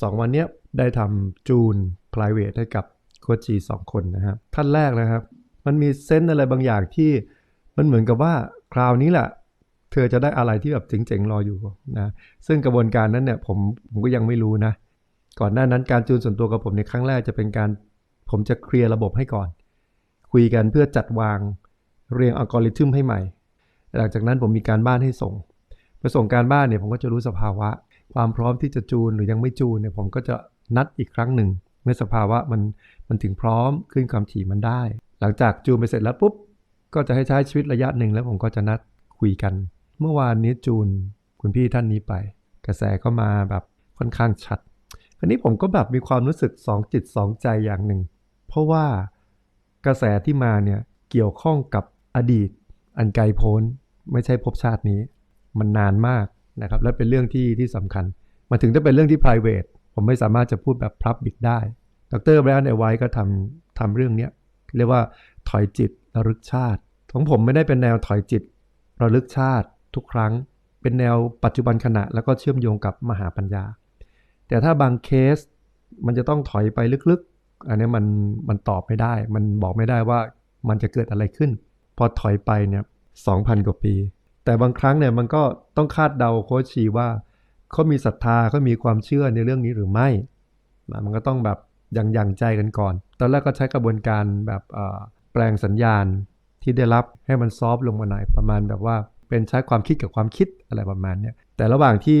2 วันเนี้ยได้ทำจูน private ให้กับโคชจีสองคนนะครับท่านแรกนะครับ มันมีเซนส์อะไรบางอย่างที่มันเหมือนกับว่าคราวนี้แหละเธอจะได้อะไรที่แบบเจ๋งๆรออยู่นะซึ่งกระบวนการนั้นเนี่ยผมผมก็ยังไม่รู้นะ ก่อนหน้านั้นการจูนส่วนตัวกับผมในครั้งแรกจะเป็นการผมจะเคลียร์ระบบให้ก่อน คุยกันเพื่อจัดวางเรียงอัลกอริทึมให้ใหม่ หลังจากนั้นผมมีการบ้านให้ส่งไปส่งการบ้านเนี่ยผมก็จะรู้สภาวะ ความพร้อมที่จะจูนหรือยังไม่จูนเนี่ยผมก็จะนัดอีกครั้งหนึ่ง เมื่อสภาวะมันมันถึงพร้อมขึ้นความถี่มันได้ หลังจากจูนไปเสร็จแล้วปุ๊บก็จะให้ใช้ชีวิตระยะหนึ่งแล้วผมก็จะนัดคุยกัน เมื่อวานนี้จูนคุณพี่ท่านนี้ไป กระแสก็มาแบบค่อนข้างชัดคราวนี้ผมก็แบบมีความรู้สึกสองจิตสองใจอย่างหนึ่ง เพราะว่ากระแสที่มาเนี่ยเกี่ยวข้องกับอดีต อันไกลโพ้น ไม่ใช่ภพชาตินี้ มันนานมาก นะครับและเป็นเรื่องที่ที่สำคัญมาถึงถ้าเป็นเรื่องที่ private ผมไม่สามารถจะพูดแบบ public ได้ ดรแบรนด์ไอไว้ก็ทำทำเรื่องเนี้ยเรียกว่าถอยจิตระลึกชาติ ของผมไม่ได้เป็นแนวถอยจิตระลึกชาติทุกครั้ง เป็นแนวปัจจุบันขณะ แล้วก็เชื่อมโยงกับมหาปัญญา แต่ถ้าบางเคสมันจะต้องถอยไปลึกๆ อันนี้มันมันตอบไม่ได้ มันบอกไม่ได้ว่ามันจะเกิดอะไรขึ้น พอถอยไปเนี่ยสองพันกว่าปี แต่บางครั้งเนี่ยมันก็ต้องคาดเดาโคชชีว่าเขามีศรัทธาเขามีความเชื่อในเรื่องนี้หรือไม่ มันก็ต้องแบบยังยังใจกันก่อน ตอนแรกก็ใช้กระบวนการแบบแปลงสัญญาณที่ได้รับให้มันซอฟลงมาหน่อยประมาณแบบว่า เป็นใช้ความคิดกับความคิดอะไรประมาณนี้แต่ระหว่างที่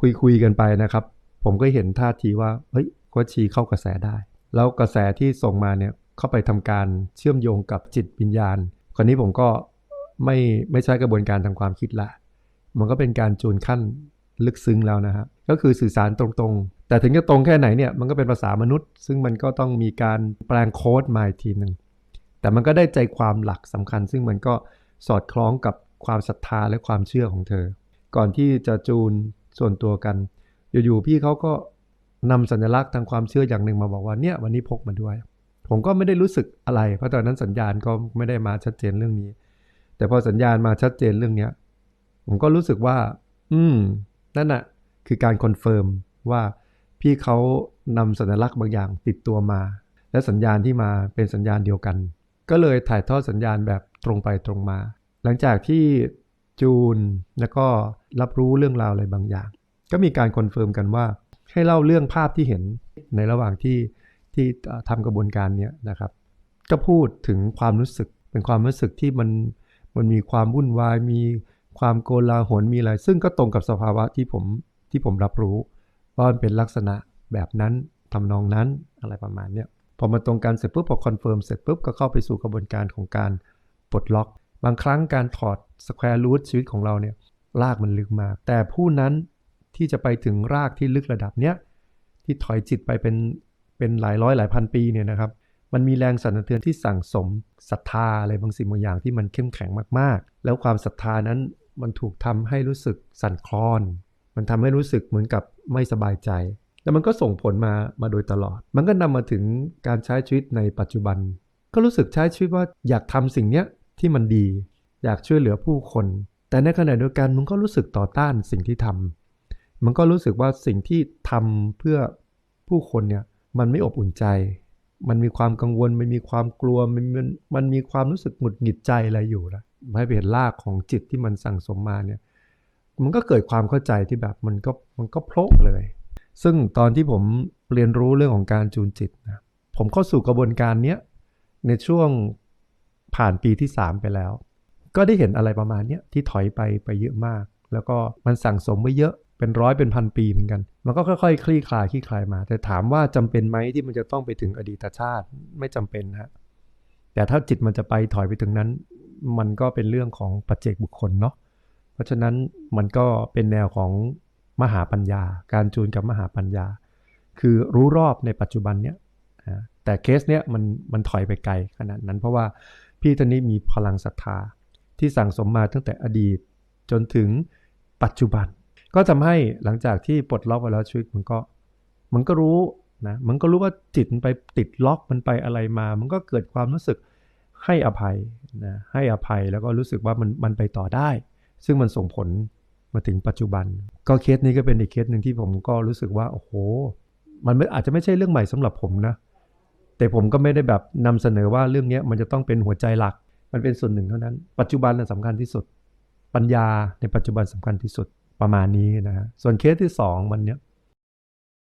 คุยคุยกันไปนะครับ ผมก็เห็นท่าทีว่าเฮ้ยโคชีเข้ากระแสได้ แล้วกระแสที่ส่งมาเนี่ยเข้าไปทำการเชื่อมโยงกับจิตวิญญาณคราวนี้ผมก็ ไม่ไม่ใช้กระบวนการทางความคิดละ มันก็เป็นการจูนขั้นลึกซึ้งแล้วนะครับก็คือสื่อสารตรงๆ แต่ถึงจะตรงแค่ไหนเนี่ยมันก็เป็นภาษามนุษย์ ซึ่งมันก็ต้องมีการแปลงโค้ดมาอีกทีหนึ่งแต่มันก็ได้ใจความหลักสำคัญ ซึ่งมันก็สอดคล้องกับความศรัทธาและความเชื่อของเธอ ก่อนที่จะจูนส่วนตัวกันอยู่ๆพี่เขาก็นำสัญลักษณ์ทางความเชื่ออย่างหนึ่งมาบอกว่าเนี่ยวันนี้พกมาด้วย ผมก็ไม่ได้รู้สึกอะไร เพราะตอนนั้นสัญญาณก็ไม่ได้มาชัดเจนเรื่องนี้ แต่พอสัญญาณมาชัดเจนเรื่องนี้ผมก็รู้สึกว่า อืม นั่นน่ะคือการคอนเฟิร์มว่าพี่เขานำสัญลักษณ์บางอย่างติดตัวมา และสัญญาณที่มาเป็นสัญญาณเดียวกัน ก็เลยถ่ายทอดสัญญาณแบบตรงไปตรงมา หลังจากที่จูนแล้วก็รับรู้เรื่องราวอะไรบางอย่าง ก็มีการคอนเฟิร์มกันว่า ให้เล่าเรื่องภาพที่เห็นในระหว่างที่ที่ทำกระบวนการนี้นะครับ ก็พูดถึงความรู้สึกเป็นความรู้สึกที่มัน มันมีความวุ่นวาย มีความโกลาหลมีอะไร ซึ่งก็ตรงกับสภาวะที่ผมที่ผมรับรู้ว่ามันเป็นลักษณะแบบนั้นทำนองนั้นอะไรประมาณเนี้ยพอมาตรงกันเสร็จปุ๊บพอคอนเฟิร์มเสร็จปุ๊บก็เข้าไปสู่กระบวนการของการปลดล็อก บางครั้งการถอดสแควร์รูทชีวิตของเราเนี่ยรากมันลึกมาก แต่ผู้นั้นที่จะไปถึงรากที่ลึกระดับเนี้ยที่ถอยจิตไปเป็นเป็นหลายร้อยหลายพันปีเนี่ยนะครับ มันมีแรงสั่นสะเทือนที่สั่งสมศรัทธาอะไรบางสิ่งบางอย่างที่มันเข้มแข็งมากๆ แล้วความศรัทธานั้นมันถูกทำให้รู้สึกสั่นคลอน มันทำให้รู้สึกเหมือนกับไม่สบายใจ แล้วมันก็ส่งผลมามาโดยตลอด มันก็นำมาถึงการใช้ชีวิตในปัจจุบัน ก็รู้สึกใช้ชีวิตว่าอยากทำสิ่งเนี้ยที่มันดี อยากช่วยเหลือผู้คน แต่ในขณะเดียวกันมันก็รู้สึกต่อต้านสิ่งที่ทำมันก็รู้สึกว่าสิ่งที่ทำเพื่อผู้คนเนี่ยมันไม่อบอุ่นใจ มันมีความกังวลมันมีความกลัวมันมันมันมีความรู้สึกหงุดหงิดใจอะไรอยู่นะให้เป็นรากของจิตที่มันสั่งสมมาเนี่ยมันก็เกิดความเข้าใจที่แบบมันก็มันก็โผล่เลย ซึ่งตอนที่ผมเรียนรู้เรื่องของการจูนจิตนะผมเข้าสู่กระบวนการเนี้ยในช่วงผ่านปีที่ 3 ไปแล้ว ก็ได้เห็นอะไรประมาณนี้ที่ถอยไปไปเยอะมาก แล้วก็มันสั่งสมไว้เยอะ เป็นร้อยเป็นพันปีเหมือนกัน มันก็ค่อยๆ คลี่คลายคลี่คลายมา แต่ถามว่าจำเป็นไหมที่มันจะต้องไปถึงอดีตชาติไม่จำเป็นฮะแต่ถ้าจิตมันจะไปถอยไปถึงนั้น มันก็เป็นเรื่องของปัจเจกบุคคลเนาะเพราะฉะนั้นมันก็เป็นแนวของมหาปัญญา การจูนกับมหาปัญญา คือรู้รอบในปัจจุบันเนี้ยแต่เคสเนี้ยมันมันถอยไปไกลขนาดนั้น เพราะว่าพี่ท่านนี้มีพลังศรัทธาที่สั่งสมมาตั้งแต่อดีตจนถึงปัจจุบัน ก็ทำให้หลังจากที่ปลดล็อกไปแล้วชีวิตมันก็มันก็รู้นะมันก็รู้ว่าจิตไปติดล็อกมันไปอะไรมา มันก็เกิดความรู้สึกให้อภัยนะให้อภัยแล้วก็รู้สึกว่ามันมันไปต่อได้ ซึ่งมันส่งผลมาถึงปัจจุบัน ก็เคสนี้ก็เป็นอีกเคสหนึ่งที่ผมก็รู้สึกว่าโอ้โห มันอาจจะไม่ใช่เรื่องใหม่สำหรับผมนะ แต่ผมก็ไม่ได้แบบนำเสนอว่าเรื่องนี้มันจะต้องเป็นหัวใจหลัก มันเป็นส่วนหนึ่งเท่านั้น ปัจจุบันสำคัญที่สุด ปัญญาในปัจจุบันสำคัญที่สุด ประมาณนี้นะฮะส่วนเคสที่2วันเนี้ย